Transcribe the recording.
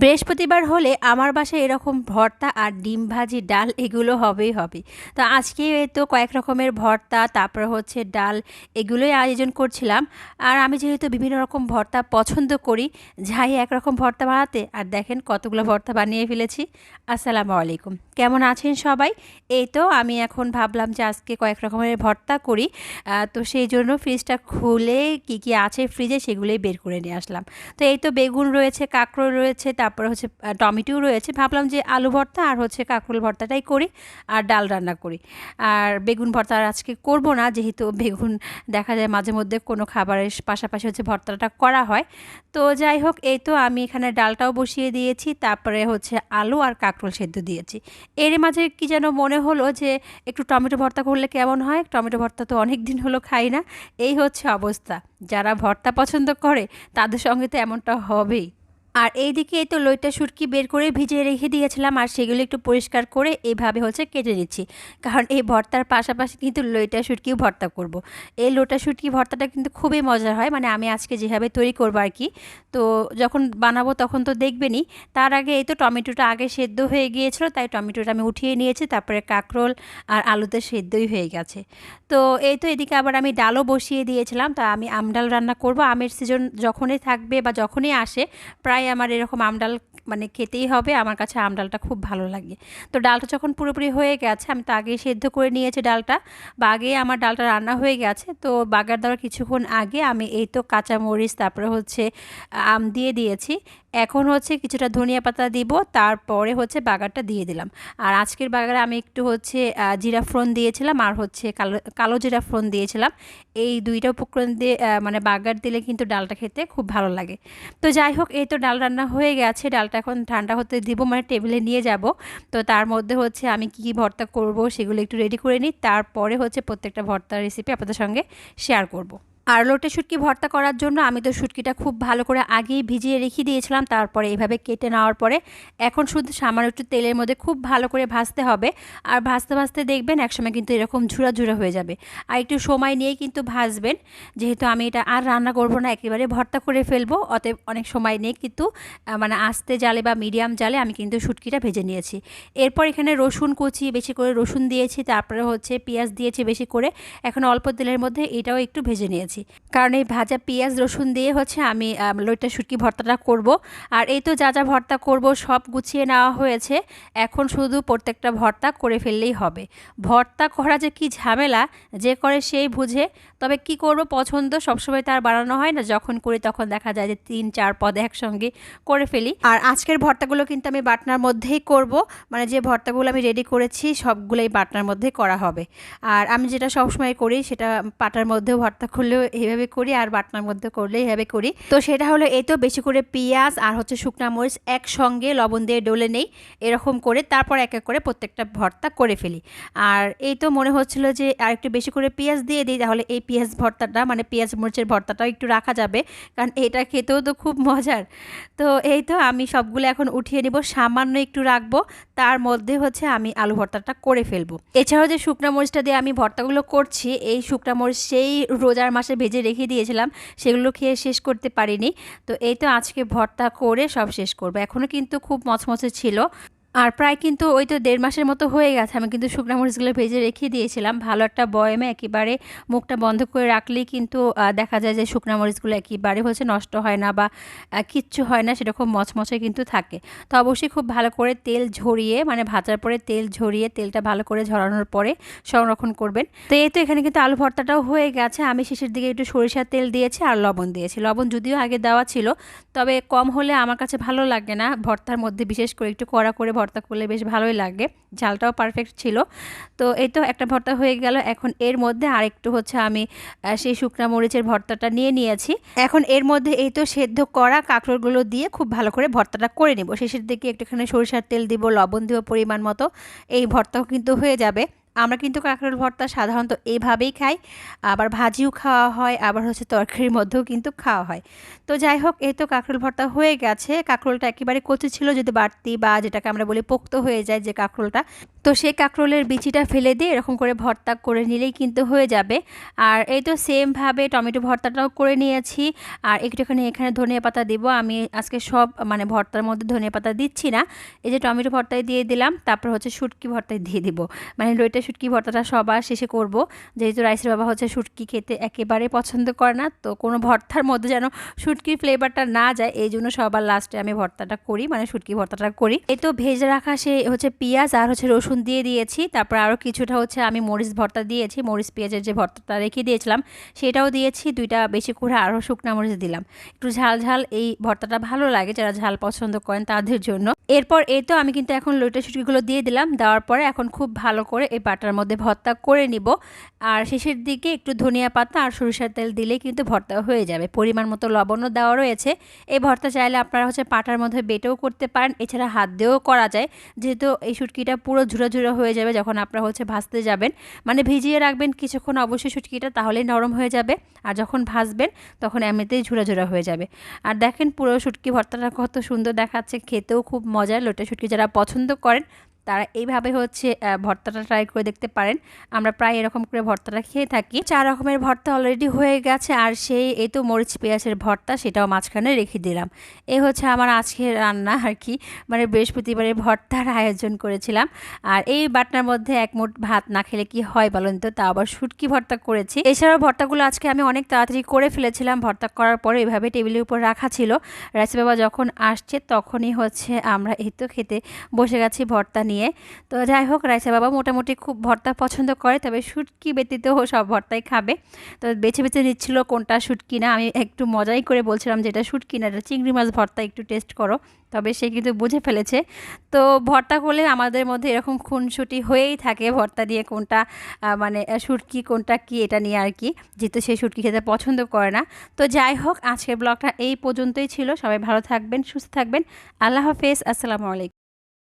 বৃহস্পতিবার হলে আমার বাসায় এরকম ভর্তা আর ডিম ভাজি, ডাল এগুলো হবেই হবে। তো আজকে তো কয়েক রকমের ভর্তা, তারপর হচ্ছে ডাল, এগুলোই আয়োজন করছিলাম। আর আমি যেহেতু বিভিন্ন রকম ভর্তা পছন্দ করি, যাই একরকম ভর্তা বানাতে, আর দেখেন কতগুলো ভর্তা বানিয়ে ফেলেছি। আসসালামু আলাইকুম। কেমন আছেন সবাই? এই তো আমি এখন ভাবলাম যে আজকে কয়েক রকমের ভর্তা করি। তো সেই জন্য ফ্রিজটা খুলে কি কি আছে ফ্রিজে সেগুলোই বের করে নিয়ে আসলাম। তো এই তো বেগুন রয়েছে, কাঁকরোল রয়েছে তারপরে হচ্ছে টমেটো রয়েছে। ভাবলাম যে আলু ভর্তা আর হচ্ছে কাঁকরোল ভর্তাটাই করি আর ডাল রান্না করি। আর বেগুন ভর্তা আর আজকে করব না, যেহেতু বেগুন দেখা যায় মাঝে মধ্যে কোনো খাবারের পাশাপাশি হচ্ছে ভর্তাটা করা হয়। তো যাই হোক, এই তো আমি এখানে ডালটাও বসিয়ে দিয়েছি, তারপরে হচ্ছে আলু আর কাঁকরোল সেদ্ধ দিয়েছি। এর মাঝে কি যেন মনে হলো যে একটু টমেটো ভর্তা করলে কেমন হয়? টমেটো ভর্তা তো অনেক দিন হলো খাই না। এই হচ্ছে অবস্থা। যারা ভর্তা পছন্দ করে, তাদের সঙ্গে তো এমনটা হবেই। আর এইদিকে এই তো লইটা শুটকি বের করে ভিজিয়ে রেখে দিয়েছিলাম, আর সেগুলো একটু পরিষ্কার করে এইভাবে হচ্ছে কেটে নিচ্ছি। কারণ এই ভর্তার পাশাপাশি কিন্তু লইটা শুটকিও ভর্তা করব। এই লোটা শুটকি ভর্তাটা কিন্তু খুবই মজার হয় মানে আমি আজকে যেভাবে তৈরি করব আর কি। তো যখন বানাবো তখন তো দেখবেনই, তার আগে এই তো টমেটোটা আগে সেদ্ধ হয়ে গিয়েছিল, তাই টমেটোটা আমি উঠিয়ে নিয়েছি, তারপরে কাঁকরোল আর আলুতে সেদ্ধই হয়ে গেছে। তো এই তো এদিকে আবার আমি ডালও বসিয়ে দিয়েছিলাম, তা আমি আমডাল রান্না করব, আমের সিজন যখনই থাকবে বা যখনই আসে, প্রায় আমার এরকম আমডাল মানে খেতেই হবে। আমার কাছে আমডালটা খুব ভালো লাগে। তো ডালটা যখন পুরোপুরি হয়ে গেছে, আমি তো আগেই সেদ্ধ করে নিয়েছি ডালটা। বা আগেই আমার ডালটা রান্না হয়ে গেছে। তো বাগার দেওয়ার কিছুক্ষণ আগে আমি এই তো কাঁচামরিচ, তারপরে হচ্ছে আম দিয়ে দিয়েছি। এখন হচ্ছে কিছুটা ধনিয়া পাতা দিব, তারপরে হচ্ছে বাগারটা দিয়ে দিলাম। আর আজকের বাগারে আমি একটু হচ্ছে জিরা ফোড়ন দিয়েছিলাম আর হচ্ছে কালো কালো জিরা ফোড়ন দিয়েছিলাম। এই দুইটা উপকরণ দিয়ে মানে বাগার দিলে কিন্তু ডালটা খেতে খুব ভালো লাগে। তো যাই হোক, এই তো ডাল রান্না হয়ে গেছে। ডালটা এখন ঠান্ডা হতে দিব মানে টেবিলে নিয়ে যাব। তো তার মধ্যে হচ্ছে আমি কি কী ভর্তা করব সেগুলো একটু রেডি করে নিই। তারপরে হচ্ছে প্রত্যেকটা ভর্তার রেসিপি আপনাদের সঙ্গে শেয়ার করব। আর লোটে শুটকি ভর্তা করার জন্য আমি তো শুটকিটা খুব ভালো করে আগেই ভিজিয়ে রেখে দিয়েছিলাম, তারপরে এইভাবে কেটে নেওয়ার পরে এখন শুধু সামান্য একটু তেলের মধ্যে খুব ভালো করে ভাজতে হবে। আর ভাজতে ভাজতে দেখবেন একসময় কিন্তু এরকম ঝুরা ঝুরা হয়ে যাবে। আর একটু সময় নিয়েই কিন্তু ভাজবেন, যেহেতু আমি এটা আর রান্না করব না, একেবারে ভর্তা করে ফেলব। অতএব অনেক সময় নিয়ে কিন্তু মানে আস্তে জালে বা মিডিয়াম জালে আমি কিন্তু শুটকিটা ভেজে নিয়েছি। এরপর এখানে রসুন কুচি, বেশি করে রসুন দিয়েছি, তারপরে হচ্ছে পেঁয়াজ দিয়েছি বেশি করে। এখন অল্প তেলের মধ্যে এটাও একটু ভেজে নিয়েছি। কারণ এই ভাজা পেঁয়াজ, রসুন দিয়ে হচ্ছে আমি লইটা শুটকি ভর্তাটা করব। আর এই তো যা যা ভর্তা করব সব গুছিয়ে নেওয়া হয়েছে। এখন শুধু প্রত্যেকটা ভর্তা করে ফেললেই হবে। ভর্তা করা যে কি ঝামেলা, যে করে সেই বুঝে। তবে কি করব, পছন্দ সবসময় তার বানানো হয় না। যখন করি তখন দেখা যায় যে তিন, চার পদ একসঙ্গে করে ফেলি। আর আজকের ভর্তাগুলো কিন্তু আমি বাটনার মধ্যেই করব। মানে যে ভর্তাগুলো আমি রেডি করেছি সবগুলোই বাটনার মধ্যেই করা হবে। আর আমি যেটা সবসময় করি সেটা পাটার মধ্যেও ভর্তা করলেও এইভাবে করি আর বাটনার মধ্যে করলে এইভাবে করি। তো সেটা হলো এই তো বেশি করে পেঁয়াজ আর হচ্ছে শুকনা মরিচ একসঙ্গে লবণ দিয়ে ডলে নেই, এরকম করে তারপর এক এক করে প্রত্যেকটা ভর্তা করে ফেলি। আর এই তো মনে হচ্ছিল যে আর একটু বেশি করে পেঁয়াজ দিয়ে দিই, তাহলে এই পেঁয়াজ ভর্তাটা মানে পেঁয়াজ মরিচের ভর্তাটাও একটু রাখা যাবে, কারণ এটা খেতেও তো খুব মজার। তো এই তো আমি সবগুলো এখন উঠিয়ে নিব, সামান্য একটু রাখব, তার মধ্যে হচ্ছে আমি আলু ভর্তাটা করে ফেলব। এছাড়াও যে শুকনা মরিচটা দিয়ে আমি ভর্তাগুলো করছি, এই শুকনা মরিচ সেই রোজার মাসে ভেজে রেখে দিয়েছিলাম, সেগুলো খেয়ে শেষ করতে পারিনি। তো এই তো আজকে ভর্তা করে সব শেষ করব। এখনও কিন্তু খুব মচমচে ছিল। আর প্রায় কিন্তু ওই তো দেড় মাসের মতো হয়ে গেছে। আমি কিন্তু শুকনা মরিচগুলো ভেজে রেখে দিয়েছিলাম। ভালো একটা বয়মে একেবারে মুখটা বন্ধ করে রাখলেই কিন্তু দেখা যায় যে শুকনা মরিচগুলো একেবারে হচ্ছে নষ্ট হয় না বা কিচ্ছু হয় না সেরকম মচমচে কিন্তু থাকে। তো অবশ্যই খুব ভালো করে তেল ঝরিয়ে মানে ভাজার পরে তেল ঝরিয়ে, তেলটা ভালো করে ঝরানোর পরে সংরক্ষণ করবেন। তো এই তো এখানে কিন্তু আলু ভর্তাটাও হয়ে গেছে। আমি শেষের দিকে একটু সরিষার তেল দিয়েছি আর লবণ দিয়েছি। লবণ যদিও আগে দেওয়া ছিল, তবে কম হলে আমার কাছে ভালো লাগে না। ভর্তার মধ্যে বিশেষ করে একটু কড়া করে ভর্তা করলে বেশ ভালোই লাগে। ঝালটাও পারফেক্ট ছিল। তো এই তো একটা ভর্তা হয়ে গেল। এখন এর মধ্যে আর একটু হচ্ছে আমি সেই শুকনা মরিচের ভর্তাটা নিয়ে নিয়েছি। এখন এর মধ্যে এই তো সেদ্ধ করা কাঁকড়গুলো দিয়ে খুব ভালো করে ভর্তাটা করে নেব। শেষের দিকে একটুখানি সরিষার তেল দিব, লবণ দিব পরিমাণ মতো। এই ভর্তাও কিন্তু হয়ে যাবে। আমরা কিন্তু কাঁকরোল ভর্তা সাধারণত এইভাবেই খাই। আবার ভাজিও খাওয়া হয়, আবার হচ্ছে তরকারির মধ্যেও কিন্তু খাওয়া হয়। তো যাই হোক, এই তো কাঁকরোল ভর্তা হয়ে গেছে। কাঁকরোলটা একেবারে কচি ছিল, যদি বাড়তি বা যেটাকে আমরা বলি পোক্ত হয়ে যায় যে কাঁকরোলটা তো সেই কাঁকরোলের বিচিটা ফেলে দিয়ে এরকম করে ভর্তা করে নিলেই কিন্তু হয়ে যাবে। আর এই তো সেমভাবে টমেটো ভর্তাটাও করে নিয়েছি। আর একটুখানি এখানে ধনিয়া পাতা দিব। আমি আজকে সব মানে ভর্তার মধ্যে ধনিয়া পাতা দিচ্ছি না। এই যে টমেটো ভর্তায় দিয়ে দিলাম, তারপর হচ্ছে শুটকি ভর্তায় দিয়ে দিব। মানে লইটা শুটকি ভর্তাটা সবার শেষে করব। যেহেতু রাইসের বাবা হচ্ছে শুটকি খেতে একেবারে পছন্দ করে না, তো কোনো ভর্তার মধ্যে যেন শুটকির ফ্লেভারটা না যায়, এই জন্য সবার লাস্টে আমি ভর্তাটা করি মানে শুটকি ভর্তাটা করি। এই তো ভেজে রাখা সে হচ্ছে পেঁয়াজ আর হচ্ছে রসুন দিয়ে দিয়েছি, তারপর আরও কিছুটা হচ্ছে আমি মরিচ ভর্তা দিয়েছি, মরিচ পেঁয়াজের যে ভর্তাটা রেখে দিয়েছিলাম, সেটাও দিয়েছি, দুইটা বেশি করে আরও শুকনা মরিচ দিলাম। একটু ঝাল ঝাল এই ভর্তাটা ভালো লাগে, যারা ঝাল পছন্দ করেন তাদের জন্য। এরপর এই তো আমি কিন্তু এখন লইটা শুটকিগুলো দিয়ে দিলাম। দেওয়ার পরে এখন খুব ভালো করে এই বাটার মধ্যে ভর্তা করে নিব। আর শেষের দিকে একটু ধনিয়া পাতা আর সরিষার তেল দিলেই কিন্তু ভর্তা হয়ে যাবে। পরিমাণ মতো লবণও দেওয়া রয়েছে। এই ভর্তা চাইলে আপনারা হচ্ছে পাটার মধ্যে বেটেও করতে পারেন। এছাড়া হাত দিয়েও করা যায়। যেহেতু এই শুটকিটা পুরো ঝুড়ো ঝুড়ো হয়ে যাবে যখন আপনারা হচ্ছে ভাজতে যাবেন। মানে ভিজিয়ে রাখবেন কিছুক্ষণ অবশ্যই শুটকিটা তাহলেই নরম হয়ে যাবে। আর যখন ভাজবেন, তখন এমনিতেই ঝুড়া হয়ে যাবে। আর দেখেন পুরো শুটকি ভর্তাটা কত সুন্দর দেখাচ্ছে। খেতেও খুব মজার লোটা শুটকি যারা পছন্দ করেন তারা এইভাবে হচ্ছে ভর্তাটা ট্রাই করে দেখতে পারেন। আমরা প্রায় এরকম করে ভর্তাটা খেয়ে থাকি। চার রকমের ভর্তা অলরেডি হয়ে গেছে, আর সেই, এই তো মরিচ পেঁয়াজের ভর্তা, সেটাও মাঝখানে রেখে দিলাম। এই হচ্ছে আমার আজকের রান্না আর কি। মানে বৃহস্পতিবারের ভর্তার আয়োজন করেছিলাম। আর এই বাটনার মধ্যে এক মুঠ ভাত না খেলে কি হয় বলেন তো? তা আবার শুটকি ভর্তা করেছি। এছাড়াও ভর্তাগুলো আজকে আমি অনেক তাড়াতাড়ি করে ফেলেছিলাম। ভর্তা করার পরে এভাবে টেবিলের উপর রাখা ছিল। রাইসি বাবা যখন আসছে, তখনই হচ্ছে আমরা এই তো খেতে বসে গেছি ভর্তা নিয়ে। নিয়ে। তো যাই হোক, রাইসা বাবা মোটামুটি খুব ভর্তা পছন্দ করে, তবে শুটকি ব্যতীত সব ভর্তাই খাবে। তো বেছে বেছে নিচ্ছিল কোনটা শুটকি না। আমি একটু মজাই করে বলছিলাম যে এটা শুটকি না, এটা চিংড়ি মাছ ভর্তা, একটু টেস্ট করো। তবে সে কিন্তু বুঝে ফেলেছে। তো ভর্তা করলে আমাদের মধ্যে এরকম খুনসুটি হয়েই থাকে ভর্তা দিয়ে কোনটা মানে শুটকি কোনটা কি, এটা নিয়ে আর কি। যেহেতু সে শুটকি খেতে পছন্দ করে না। তো যাই হোক, আজকের ব্লগটা এই পর্যন্তই ছিল। সবাই ভালো থাকবেন, সুস্থ থাকবেন। আল্লাহ হাফেজ। আসসালামু আলাইকুম।